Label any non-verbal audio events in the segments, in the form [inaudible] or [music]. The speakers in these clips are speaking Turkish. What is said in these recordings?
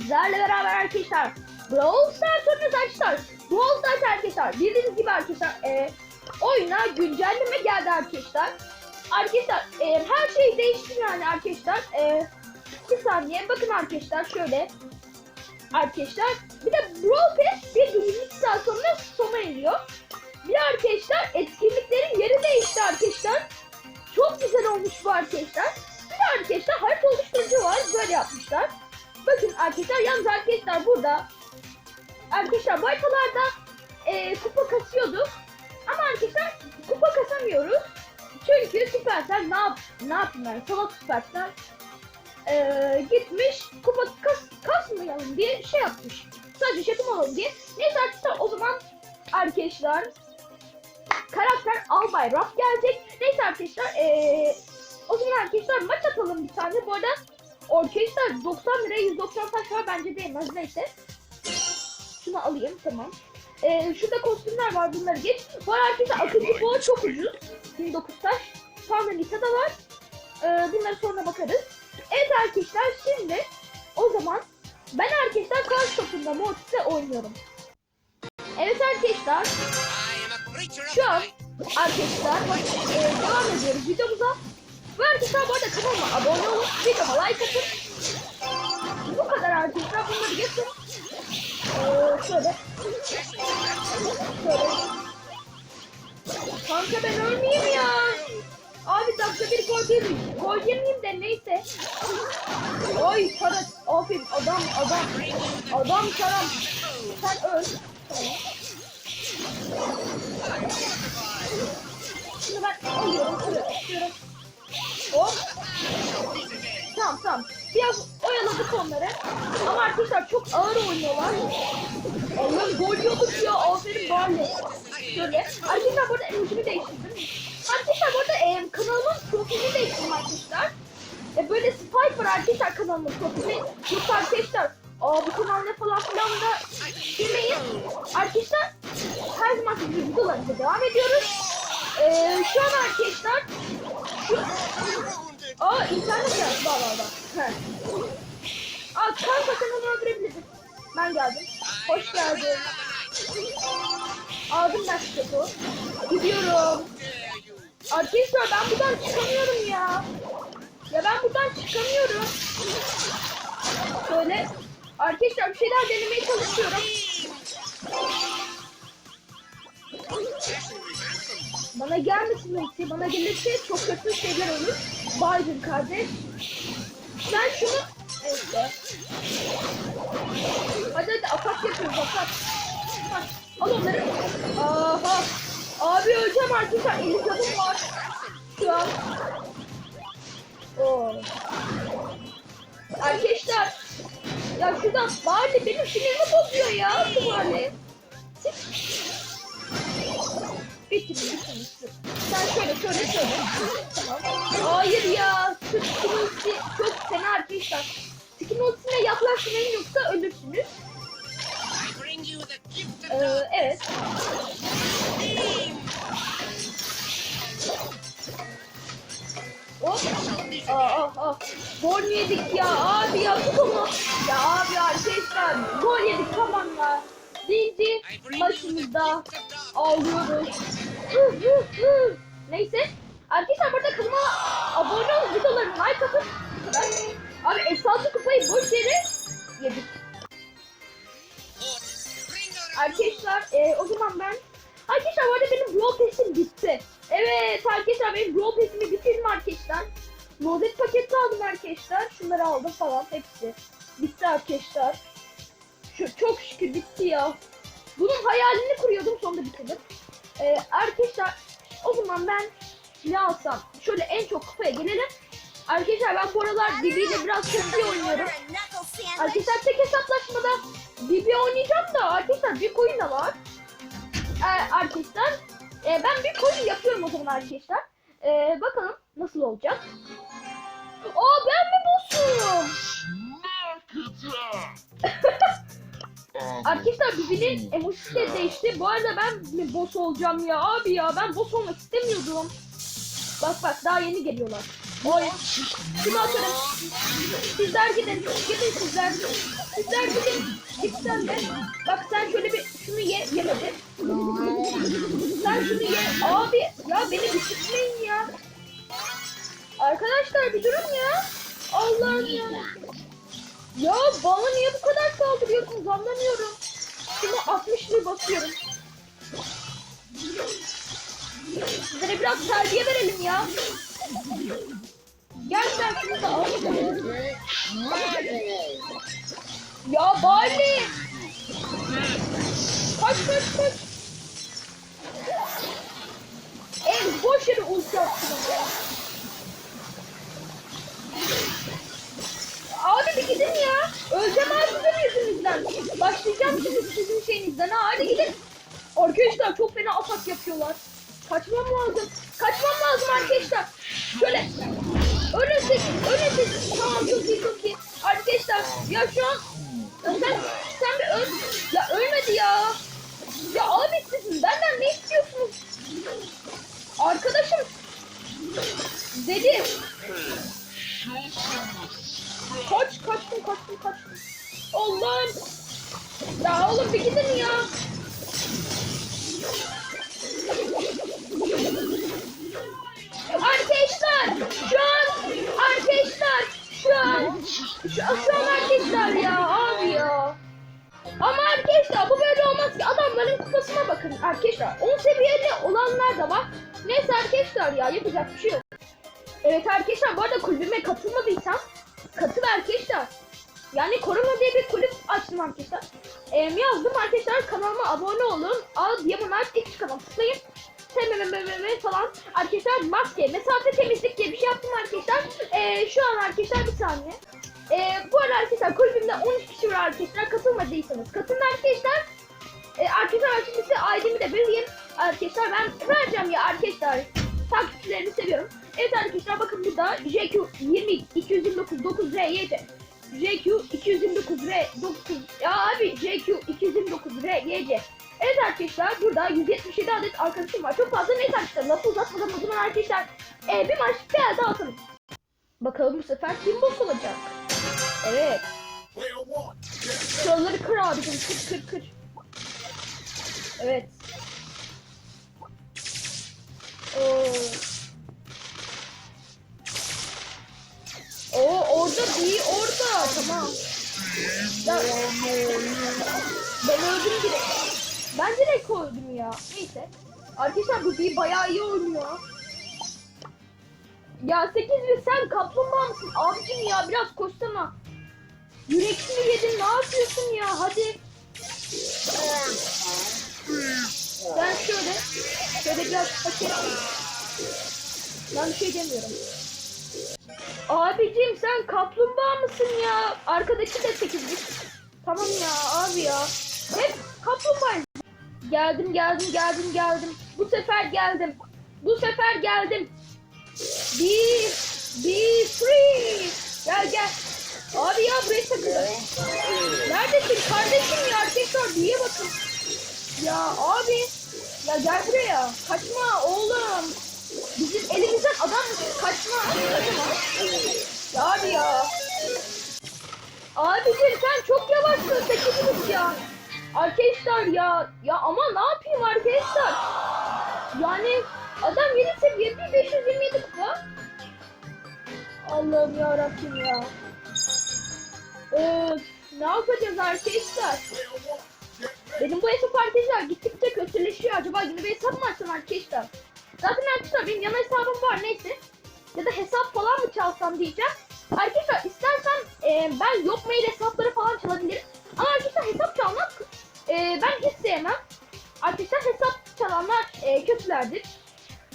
sizlerle beraber arkadaşlar Brawl Stars oynuyoruz arkadaşlar. Brawl Stars arkadaşlar bildiğiniz gibi arkadaşlar e, oyuna güncelleme geldi arkadaşlar. Arkadaşlar e, her şey değişti yani arkadaşlar. E, bir saniye bakın arkadaşlar şöyle. Arkadaşlar bir de Brawl Pass bir 22 saat sonra sona eriyor. Bir arkadaşlar etkinliklerin yeri değişti arkadaşlar. Çok güzel olmuş bu arkadaşlar. Bir de arkadaşlar harita oluşturucu var. Böyle yapmışlar. Bakın arkadaşlar yalnız arkadaşlar burada arkadaşlar bu haritalarda e, kupa kasıyorduk. Ama arkadaşlar kupa kasamıyoruz. Çünkü Supercell ne yap ne yapayım yani salak Supercell e, gitmiş kupa kas kasmayalım diye şey yapmış. Sadece şakım olalım diye. Neyse arkadaşlar o zaman arkadaşlar karakter Albay Rap gelecek. Neyse arkadaşlar eee o zaman arkadaşlar maç atalım bir tane. Bu arada orkestrar 90 liraya 190 taş var bence değmez neyse. Şunu alayım tamam. Eee şurada kostümler var bunları geç. Arada arkadaşlar akıncı boğa çok ucuz. 1009 taş. Pandalita da var. Eee bunları sonra bakarız. Evet arkadaşlar şimdi o zaman ben arkadaşlar karşı topunda Mortis'le oynuyorum. Evet arkadaşlar şu an arkadaşlar e, devam ediyoruz videomuza. Ve arkadaşlar bu arada kanalıma abone olun, videoma like atın. Bu kadar arkadaşlar bunları geçin. Ee, şöyle. Şöyle. Kanka ben ölmeyeyim ya. Abi dakika bir gol yemeyeyim. Gol yemeyeyim de neyse. Oy Tarat. Aferin adam adam. Adam Tarat. Sen öl. Tamam. Arkadaşlar çok ağır oynuyorlar. Allah'ım gol yiyorduk ya. Aferin Barley. Şöyle. Arkadaşlar burada emojimi değiştirdim. Arkadaşlar burada e, kanalımın profilini değiştirdim arkadaşlar. E, böyle Spike var arkadaşlar kanalımın profili. Yoksa arkadaşlar Aa bu kanal ne falan filan da bilmeyin. Arkadaşlar her zaman gibi videolarımıza devam ediyoruz. Ee, şu an arkadaşlar şu... Aa internet ya. Bak bak bak. He. Aa kanka sen onu öldürebilirsin. Ben geldim. Hoş geldin. Aldım ben şoku. Gidiyorum. Arkadaşlar ben buradan çıkamıyorum ya. Ya ben buradan çıkamıyorum. Şöyle. Arkadaşlar bir şeyler denemeye çalışıyorum. Bana gelmesin ulti. Bana gelirse çok kötü şeyler olur. Biden kardeş. Ben şunu... Neyse. Hadi hadi atak yapıyoruz atak. Hah, Al onları. Aha. Abi öleceğim. 50 canım var. Şu an. Oo. Arkadaşlar. Ya şuradan bari benim sinirimi bozuyor ya. Bari. Bitti bitti bitti. Sen şöyle şöyle şöyle. Tamam. Hayır ya. Şu skin ultisine yaklaşmayın yoksa ölürsünüz. Ee, evet. Hop. Aa, aa, aa. Gol yedik ya abi ya. Ya abi arkadaşlar gol yedik tamam ya. Hı, hı, hı. Neyse. Arkadaşlar burada kanalıma abone olun videolarımı like atın. Bu kadar. Abi esaslı kupayı boş yere yedik. Arkadaşlar e, o zaman ben Arkadaşlar bu arada benim Brawl Pass'im bitti. Evet arkadaşlar benim Brawl Pass'imi bitirdim arkadaşlar. Rozet paketi aldım arkadaşlar. Şunları aldım falan hepsi. Bitti arkadaşlar. Şu, çok şükür bitti ya. Bunun hayalini kuruyordum sonunda bitirdim. Ee, arkadaşlar o zaman ben ne alsam? Şöyle en çok kupaya gelelim. Arkadaşlar ben bu aralar Bibi ile biraz iyi oynuyorum. Arkadaşlar tek hesaplaşmada Bibi oynayacağım da arkadaşlar bir coin da var. Ee, arkadaşlar e, ben bir coin yapıyorum o zaman arkadaşlar. Ee, bakalım nasıl olacak. Aa ben mi boss'um? Arkadaşlar Bibi'nin emojisi de değişti. Bu arada ben mi boss olacağım ya abi ya ben boss olmak istemiyordum. Bak bak daha yeni geliyorlar. Oy. Şunu atarım. Sizler gidin. Gidin sizler. Sizler gidin. Git sen de. Bak sen şöyle bir şunu ye. Yemedin. Sen şunu ye. Abi ya beni bitirmeyin ya. Arkadaşlar bir durun ya. Allah'ım ya. Ya bana niye bu kadar saldırıyorsunuz anlamıyorum. Şunu 60'lı basıyorum. Sizlere biraz terbiye verelim ya. Sen şunu da al. Ya Bali. Kaç kaç kaç. En boş yere attın ama. Abi bir gidin ya. Öleceğim sizin yüzünüzden. Başlayacağım şimdi sizin şeyinizden. Ha, hadi gidin. Arkadaşlar çok fena atak yapıyorlar. Kaçmam lazım. Kaçmam lazım arkadaşlar. Şöyle. Öyle seçin. Öyle seçin. Tamam çok iyi çok iyi. Arkadaşlar ya şu an sen, sen bir öl. Ya ölmedi ya. Ya abi siz benden ne istiyorsunuz? Arkadaşım. Dedi. Arkadaşlar bu böyle olmaz ki adamların kupasına bakın arkadaşlar. 10 seviyeli olanlar da var. Neyse arkadaşlar ya yapacak bir şey yok. Evet arkadaşlar bu arada kulübüme katılmadıysam katıl arkadaşlar. Yani korona diye bir kulüp açtım arkadaşlar. Ee, yazdım arkadaşlar kanalıma abone olun. Al Diamond X kanal tıklayın. TMMMM falan. Arkadaşlar maske, mesafe temizlik diye bir şey yaptım arkadaşlar. Ee, şu an arkadaşlar bir saniye. Ee, bu arada arkadaşlar kulübümde 13 kişi var arkadaşlar. Katılmadıysanız katılın arkadaşlar. Ee, arkadaşlar size ID'mi de vereyim. Arkadaşlar ben vereceğim ya arkadaşlar. Takipçilerimi seviyorum. Evet arkadaşlar bakın burada JQ 20 229 9RYC JQ 229 R 9 ya abi JQ 229 R YC Evet arkadaşlar burada 177 adet arkadaşım var. Çok fazla neyse arkadaşlar lafı uzatmadan o zaman arkadaşlar e, bir maç bir elde atalım. Bakalım bu sefer kim boss olacak? Evet. Şuraları kır abicim kır kır kır. Evet. Oo. Oo orada değil orada tamam. Ya, ben öldüm direkt. Ben direkt öldüm ya. Neyse. Arkadaşlar bu bir bayağı iyi oynuyor. Ya 8 ve sen kaplumbağa mısın? Abicim ya biraz koşsana. Yüreksini yedin ne yapıyorsun ya hadi. Ben şöyle. Şöyle biraz paket. Ben bir şey demiyorum. Abicim sen kaplumbağa mısın ya? Arkadaki de 8'lik. Tamam ya abi ya. Hep kaplumbağa. Geldim geldim geldim geldim. Bu sefer geldim. Bu sefer geldim. Bir, bir, three. Gel gel. Abi ya buraya takıldı. Neredesin kardeşim ya? Tekrar büyüye bakın. Ya abi. Ya gel buraya. Kaçma oğlum. Bizim elimizden adam kaçma. Kaçma. Ya abi ya. Abicim sen çok yavaşsın. Sekizimiz ya. Arkadaşlar ya. Ya ama ne yapayım arkadaşlar? Yani adam yeni seviye bir 527 kupa. Allah'ım ya Rabbim ya. Öf, ne yapacağız arkadaşlar? Benim bu hesap arkadaşlar gittikçe kötüleşiyor. Acaba yeni bir hesap mı açsam arkadaşlar? Zaten arkadaşlar benim yan hesabım var neyse. Ya da hesap falan mı çalsam diyeceğim. Arkadaşlar istersen e, ben yok mail hesapları falan çalabilirim. Ama arkadaşlar hesap çalmak e, ben hiç sevmem. Arkadaşlar hesap çalanlar e, kötülerdir.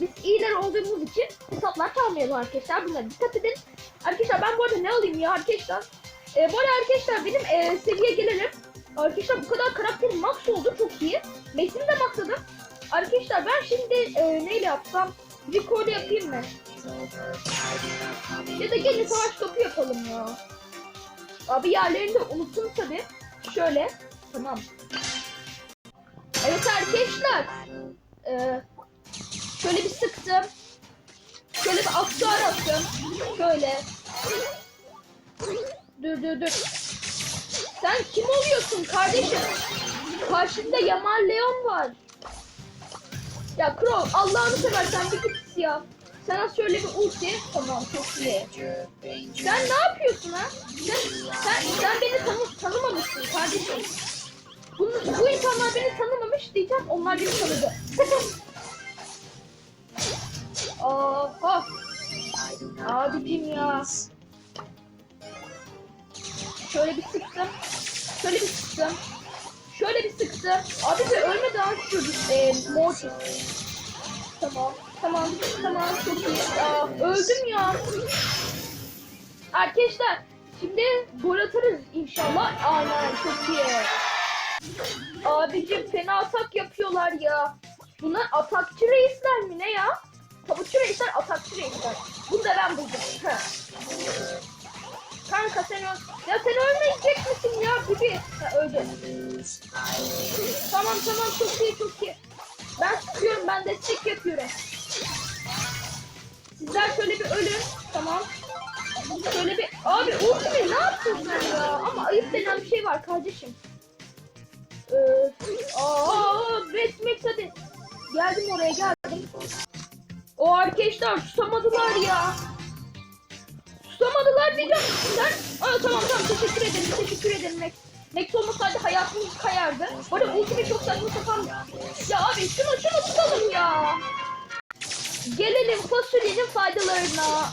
Biz iyiler olduğumuz için hesaplar çalmayalım arkadaşlar. Buna dikkat edin. Arkadaşlar ben bu arada ne alayım ya arkadaşlar? E, bu arada arkadaşlar benim e, seviye gelelim. Arkadaşlar bu kadar karakterim max oldu çok iyi. Mesini de maxladım. Arkadaşlar ben şimdi e, neyle yapsam? İle yapayım mı? Ya da gelin savaş topu yapalım ya. Abi yerlerini de unuttum tabi. Şöyle. Tamam. Evet arkadaşlar. Ee, şöyle bir sıktım. Şöyle bir aksuar attım. Şöyle. Dur dur dur. Sen kim oluyorsun kardeşim? Karşında Yaman Leon var. Ya Crow Allah'ını seversen bir git ya. Sana şöyle bir ulti. Tamam çok iyi. Sen ne yapıyorsun ha? Sen, sen, sen beni tanı tanımamışsın kardeşim. Bunu, bu insanlar beni tanımamış diyeceğim. Onlar beni tanıdı. [laughs] Oha. Abicim ya. Şöyle bir sıktım. Şöyle bir sıktım. Şöyle bir sıktım. Abi de ölmedi ha şu e, Mortis. Tamam. Tamam. Tamam. Çok iyi. Aa, öldüm ya. Arkadaşlar şimdi gol atarız inşallah. Aynen çok iyi. Abicim fena atak yapıyorlar ya. Bunlar atakçı reisler mi ne ya? Tavukçu reisler atakçı reisler. Bunu da ben buldum. Kanka sen öl... Ya sen ölmeyecek misin ya Bibi? Ha öldü. Tamam tamam çok iyi çok iyi. Ben sıkıyorum ben destek yapıyorum. Sizler şöyle bir ölün. Tamam. Şöyle bir... Abi ultimi ne yaptın sen ya? Ama ayıp denen bir şey var kardeşim. Ee, aa, Resmex hadi. Geldim oraya geldim. O arkadaşlar susamadılar ya. Susamadılar diyeceğim. Sen... Aa, tamam tamam teşekkür ederim teşekkür ederim Max. Max olmasaydı hayatımız kayardı. Bu arada ultimi çok saçma sapan. Ya abi şunu şunu tutalım ya. Gelelim fasulyenin faydalarına.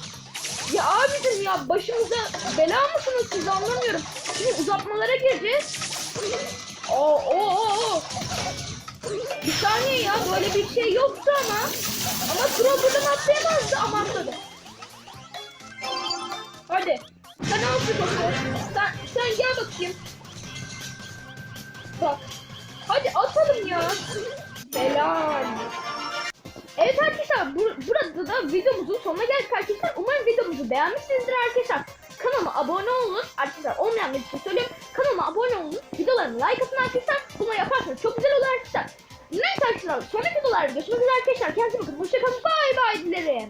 Ya abicim ya başımıza bela mısınız siz anlamıyorum. Şimdi uzatmalara gireceğiz. Oo, oo, oo. Bir saniye ya böyle bir şey yoktu ama. Ama Pro buradan atlayamazdı ama Sen şu topu. Sen, sen gel bakayım. Bak. Hadi atalım ya. Helal. Evet arkadaşlar bu, burada da videomuzun sonuna geldik arkadaşlar. Umarım videomuzu beğenmişsinizdir arkadaşlar. Kanalıma abone olun. Arkadaşlar olmayan bir şey söyleyeyim. Kanalıma abone olun. Videolarımı like atın arkadaşlar. Bunu yaparsanız çok güzel olur arkadaşlar. Neyse arkadaşlar sonraki videolarda görüşmek üzere arkadaşlar. Kendinize bakın. Hoşçakalın. Bay bay dilerim.